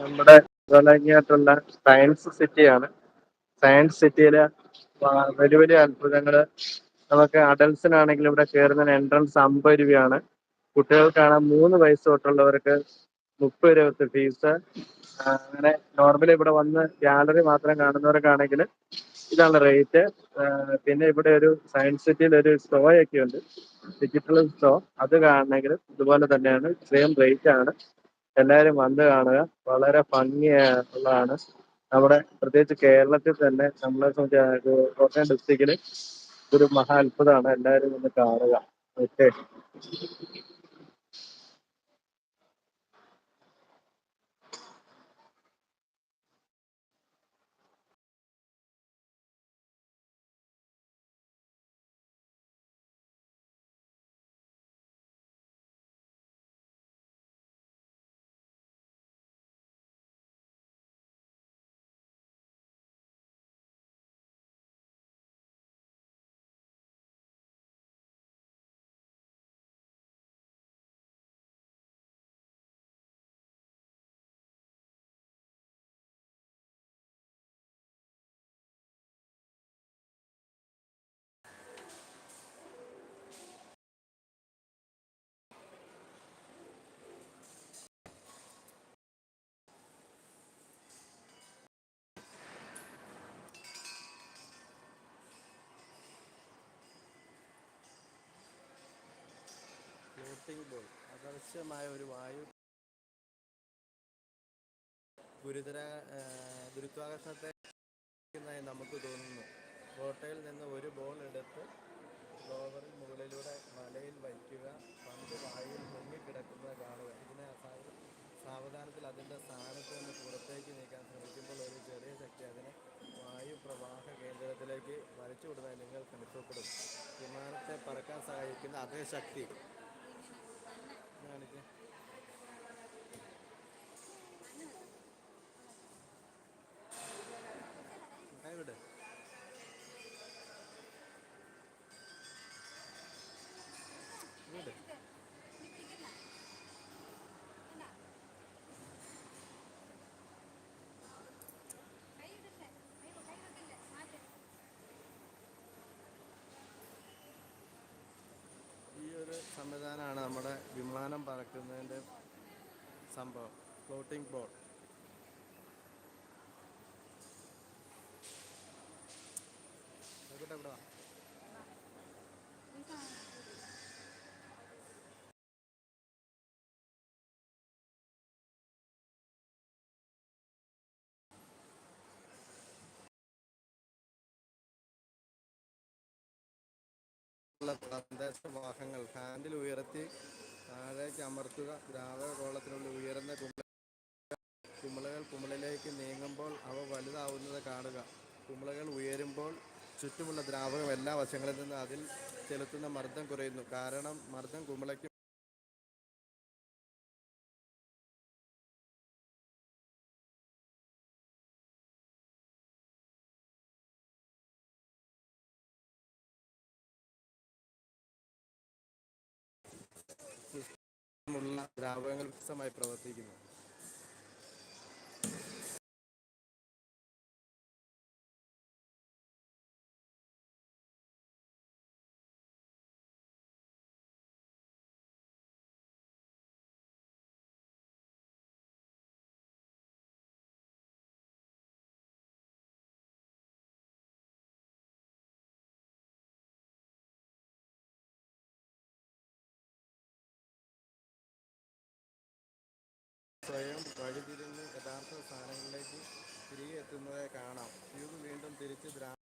നമ്മുടെ ആയിട്ടുള്ള സയൻസ് സിറ്റിയാണ്. സയൻസ് സിറ്റിയിലെ വലിയ വലിയ അത്ഭുതങ്ങൾ നമുക്ക് അഡൽസിനാണെങ്കിലും ഇവിടെ കയറുന്നതിന് എൻട്രൻസ് അമ്പത് രൂപയാണ്. കുട്ടികൾക്കാണ് മൂന്ന് വയസ്സ് തൊട്ടുള്ളവർക്ക് മുപ്പത് രൂപ വെച്ച് ഫീസ്. അങ്ങനെ നോർമലി ഇവിടെ വന്ന് ഗാലറി മാത്രം കാണുന്നവർക്കാണെങ്കിൽ ഇതാണ് റേറ്റ്. പിന്നെ ഇവിടെ ഒരു സയൻസ് സിറ്റിയിൽ ഒരു സ്റ്റോ ഒക്കെ ഉണ്ട്. ഡിജിറ്റൽ സ്റ്റോ. അത് കാണണമെങ്കിൽ ഇതുപോലെ തന്നെയാണ്. സെയിം റേറ്റ് ആണ്. എല്ലാവരും വന്ന് കാണുക. വളരെ ഭംഗിയുള്ളതാണ്. നമ്മുടെ പ്രത്യേകിച്ച് കേരളത്തിൽ തന്നെ നമ്മളെ കോട്ടയം ഡിസ്ട്രിക്റ്റിൽ ഒരു മഹാ അത്ഭുതമാണ് എല്ലാവരും ഒന്ന് കാണുക. ഓക്കെ. ഫ്ലോട്ടിംഗ് ബോൾ അദൃശ്യമായ ഒരു വായു ഗുരുതര ഗുരുത്വാകർഷണത്തെ നമുക്ക് തോന്നുന്നു. കോട്ടയിൽ നിന്ന് ഒരു ബോൾ എടുത്ത് ഫ്ലോവറിൽ മുകളിലൂടെ മലയിൽ വയ്ക്കുക പന്ത് വായിൽ മുങ്ങിക്കിടക്കുന്നത് കാണുക. ഇതിനെ സാവധാനത്തിൽ അതിന്റെ സ്ഥാനത്ത് നിന്ന് പുറത്തേക്ക് നീക്കാൻ ശ്രമിക്കുമ്പോൾ ഒരു ചെറിയ ശക്തി അതിനെ വായു പ്രവാഹ കേന്ദ്രത്തിലേക്ക് വലിച്ചു വിടുന്നതായി നിങ്ങൾക്ക് അനുഭവപ്പെടും. വിമാനത്തെ പറക്കാൻ സഹായിക്കുന്ന അതേ ശക്തി നമ്മുടെ വിമാനം പറക്കുന്നതിന്റെ സംഭവം ഫ്ലോട്ടിംഗ് ബോർഡ് പ്രദേശവാഹങ്ങൾ ഹാൻഡിൽ ഉയർത്തി താഴേക്ക് അമർത്തുക. ദ്രാവക ഗോളത്തിനുള്ളിൽ ഉയർന്ന കുമിള കുമിളകൾ നീങ്ങുമ്പോൾ അവ വലുതാവുന്നത് കാണുക. കുമിളകൾ ഉയരുമ്പോൾ ചുറ്റുമുള്ള ദ്രാവകം എല്ലാ വശങ്ങളിൽ നിന്ന് അതിൽ ചെലുത്തുന്ന മർദ്ദം കുറയുന്നു. കാരണം മർദ്ദം കുമിളയ്ക്ക് ദ്രാവകങ്ങൾ വ്യക്തമായി പ്രവർത്തിക്കുന്നു. സ്വയം വഴിതിരിഞ്ഞ് യഥാർത്ഥ സ്ഥാനങ്ങളിലേക്ക് തിരികെ എത്തുന്നതായി കാണാം. ട്യൂബ് വീണ്ടും തിരിച്ച് ദ്രാ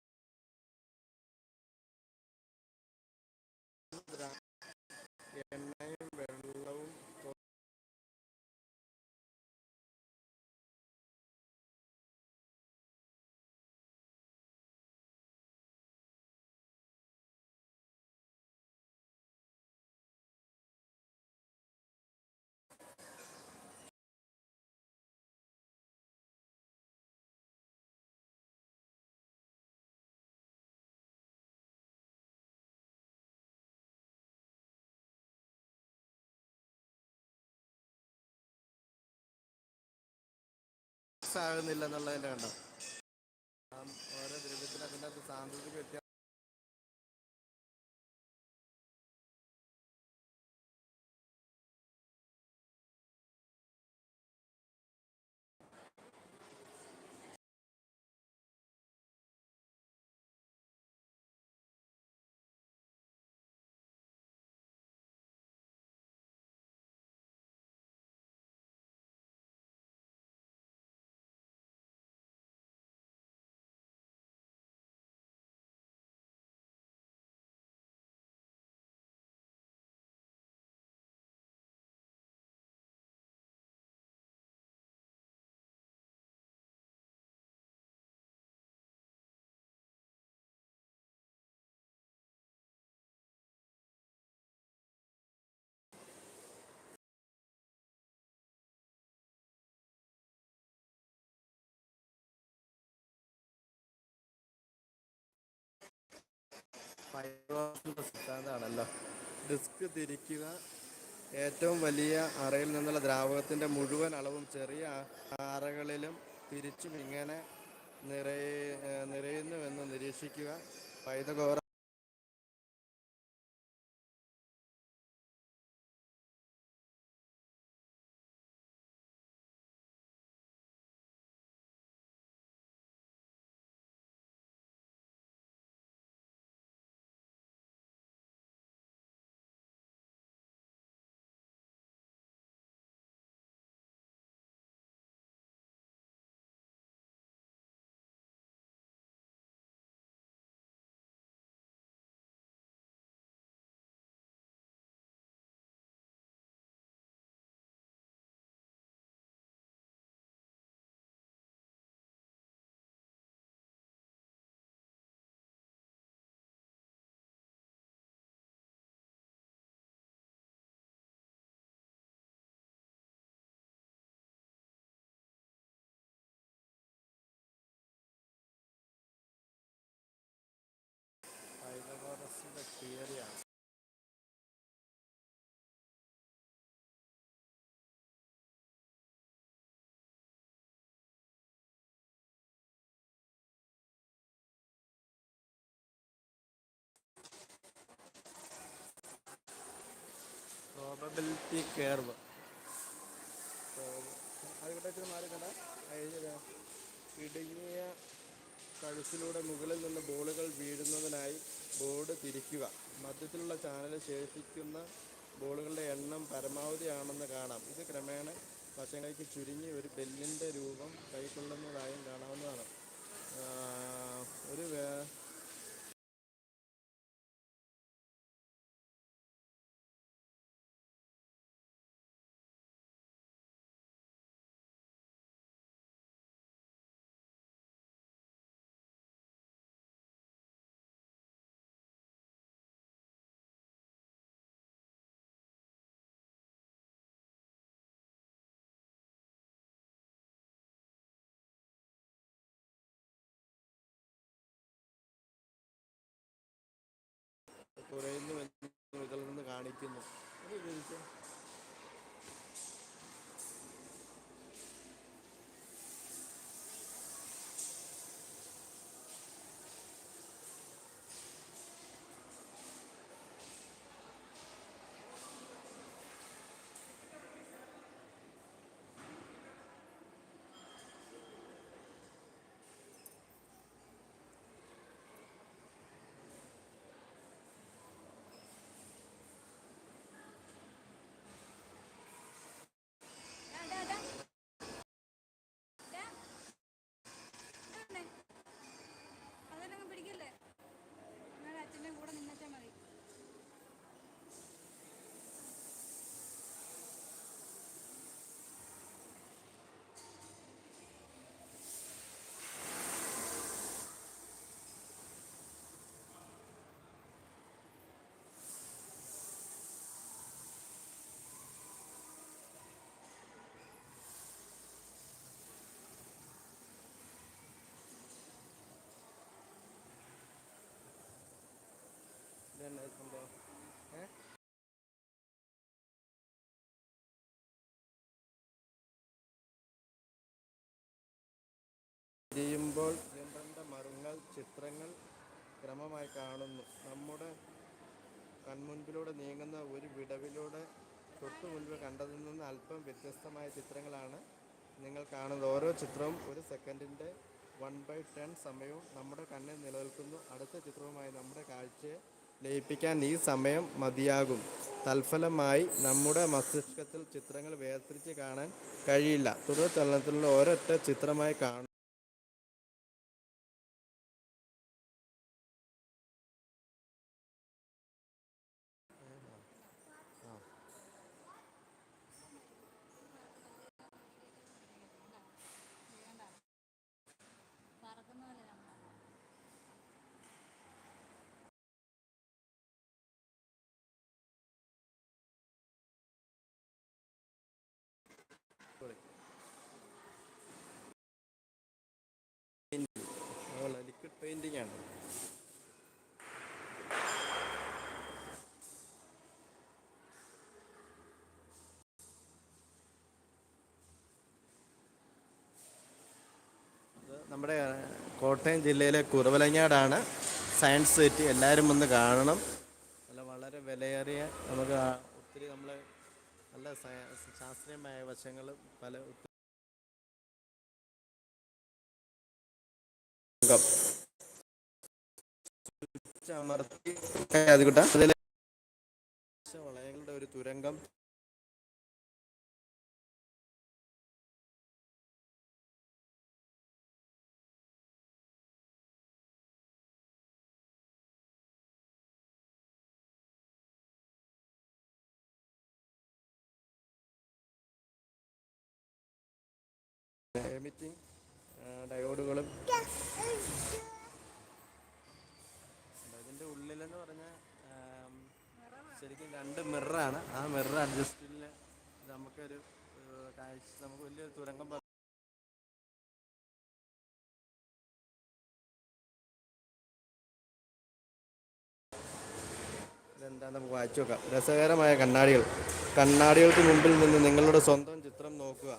മിക്സ് ആകുന്നില്ല എന്നുള്ളതിന്റെ കണ്ടോ ഓരോ ദ്രവ്യത്തിന് അതിന്റെ അകത്ത് സാന്ദ്രതയ്ക്ക് വ്യത്യാസം സിദ്ധാന്തമാണല്ലോ. ഡിസ്ക് തിരിക്കുക. ഏറ്റവും വലിയ അറയിൽ നിന്നുള്ള ദ്രാവകത്തിന്റെ മുഴുവൻ അളവും ചെറിയ അറകളിലും തിരിച്ചും ഇങ്ങനെ നിറയ നിറയുന്നുവെന്ന് നിരീക്ഷിക്കുക. പൈതഗോറ തിയറിയാണ്. പ്രോബബിലിറ്റി കേർവ് അത് ഇവിടെ വെച്ച് മാറി കണ്ട ഇടുങ്ങിയ കഴുത്തിലൂടെ മുകളിൽ നിന്ന് ബോളുകൾ വീഴുന്നതിനായി ബോർഡ് തിരിക്കുക. മധ്യത്തിലുള്ള ചാനൽ ശേഷിക്കുന്ന ബോളുകളുടെ എണ്ണം പരമാവധി ആണെന്ന് കാണാം. ഇത് ക്രമേണ വശങ്ങൾക്ക് ചുരുങ്ങി ഒരു ബെല്ലിന്റെ രൂപം കൈക്കൊള്ളുന്നതായും കാണാവുന്നതാണ്. ഒരു വേ- കുറയുന്നുവെന്ന് ഇതിൽ നിന്ന് കാണിക്കുന്നു. ഇതന്നെ സംഭവം ഏ? തിരിയുമ്പോൾ ഇരുണ്ട മറുങ്ങൾ ചിത്രങ്ങൾ ക്രമമായി കാണുന്നു. നമ്മുടെ കൺമുൻപിലൂടെ നീങ്ങുന്ന ഒരു വിടവിലൂടെ തൊട്ടു മുൻപ് കണ്ടതിൽ നിന്ന് അല്പം വ്യത്യസ്തമായ ചിത്രങ്ങളാണ് നിങ്ങൾ കാണുന്നത്. ഓരോ ചിത്രവും ഒരു സെക്കൻഡിന്റെ വൺ ബൈ ടെൻ സമയവും നമ്മുടെ കണ്ണിൽ നിലനിൽക്കുന്നു. അടുത്ത ചിത്രവുമായി നമ്മുടെ കാഴ്ചയെ ലയിപ്പിക്കാൻ ഈ സമയം മതിയാകും. തൽഫലമായി നമ്മുടെ മസ്തിഷ്കത്തിൽ ചിത്രങ്ങൾ വേർതിരിച്ച് കാണാൻ കഴിയില്ല. തുടർ ചലനത്തിലുള്ള ഒരൊറ്റ ചിത്രമായി കാണും പറക്കുന്ന പോലെ നമ്മൾ ലിക്വിഡ് പെയിന്റിംഗ് ആണ് നമ്മുടെ കോട്ടയം ജില്ലയിലെ കുറവലങ്ങാടാണ്. സയൻസ് സിറ്റി എല്ലാവരും വന്ന് കാണണം. നല്ല വളരെ വിലയേറിയ നമുക്ക് ഒത്തിരി നമ്മൾ നല്ല ശാസ്ത്രീയമായ വശങ്ങൾ പല ഒത്തിരി അമർത്തി അത് കിട്ടാം അതിലെ വളയങ്ങളുടെ ഒരു തുരങ്കം ഡയോഡുകളും ഉള്ളിലെന്ന് പറഞ്ഞാൽ ശരിക്കും രണ്ട് മിററാണ്. ആ മിറർ അഡ്ജസ്റ്റിൽ നമുക്കൊരു കാഴ്ച നമുക്ക് വലിയൊരു തുരങ്കം ഇതെന്താ നമുക്ക് വായിച്ചു നോക്കാം. രസകരമായ കണ്ണാടികൾ. കണ്ണാടികൾക്ക് മുമ്പിൽ നിന്ന് നിങ്ങളുടെ സ്വന്തം ചിത്രം നോക്കുക.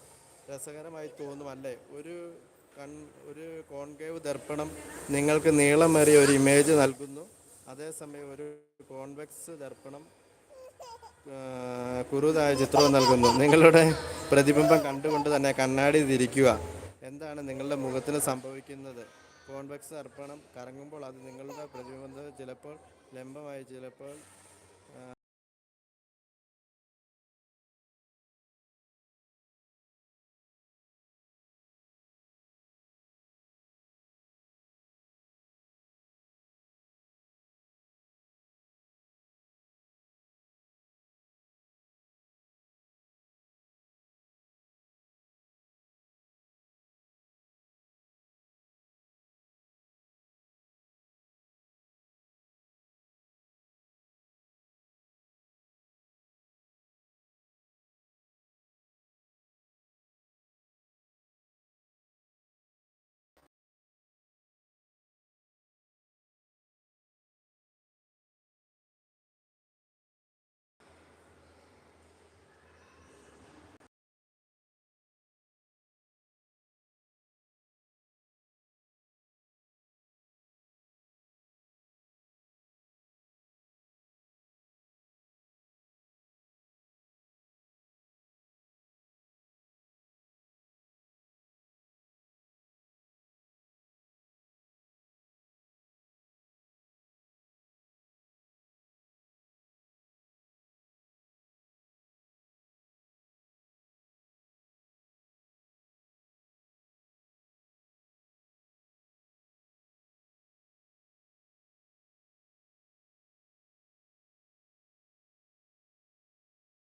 രസകരമായി തോന്നുമല്ലേ ഒരു കൺ ഒരു കോൺകേവ് ദർപ്പണം നിങ്ങൾക്ക് നീളമേറിയ ഒരു ഇമേജ് നൽകുന്നു. അതേസമയം ഒരു കോൺവെക്സ് ദർപ്പണം കുറുതായ ചിത്രവും നൽകുന്നു. നിങ്ങളുടെ പ്രതിബിംബം കണ്ടുകൊണ്ട് തന്നെ കണ്ണാടി തിരിക്കുക. എന്താണ് നിങ്ങളുടെ മുഖത്തിന് സംഭവിക്കുന്നത്? കോൺവെക്സ് ദർപ്പണം കറങ്ങുമ്പോൾ അത് നിങ്ങളുടെ പ്രതിബിംബത്തെ ചിലപ്പോൾ ലംബമായി ചിലപ്പോൾ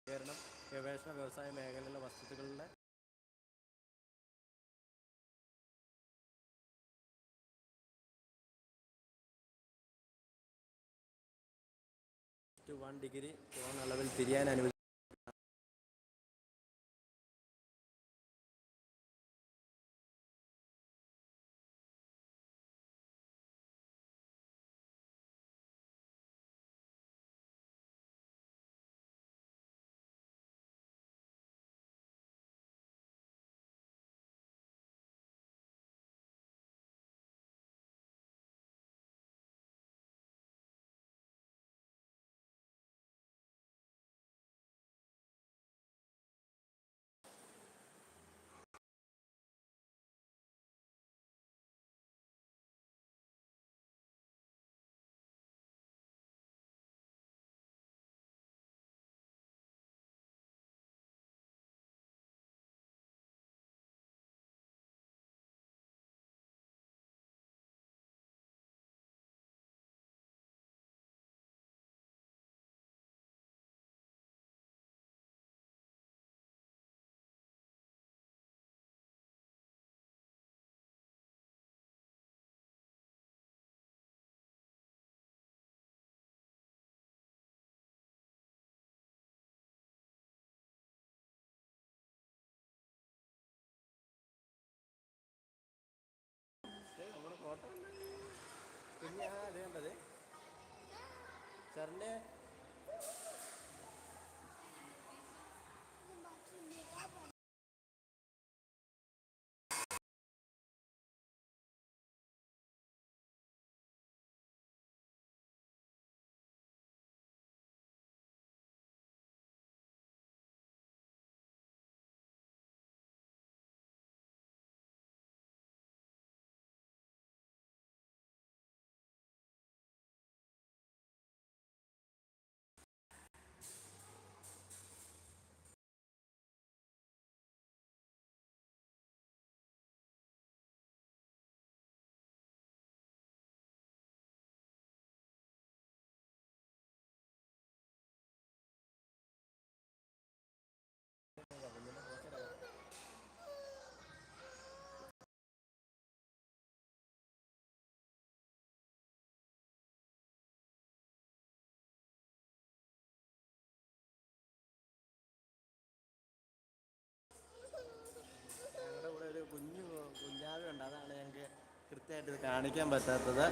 ഗവേഷണ വ്യവസായ മേഖലയിലെ വസ്തുക്കളുടെ വൺ ഡിഗ്രി കോൺ അളവിൽ തിരിയാൻ അനുവദിച്ചു ഫോട്ടോ. പിന്നെ ആ അതേണ്ടത് സാറിന്റെ കൃത്യമായിട്ട് ഇത് കാണിക്കാൻ പറ്റാത്തത്.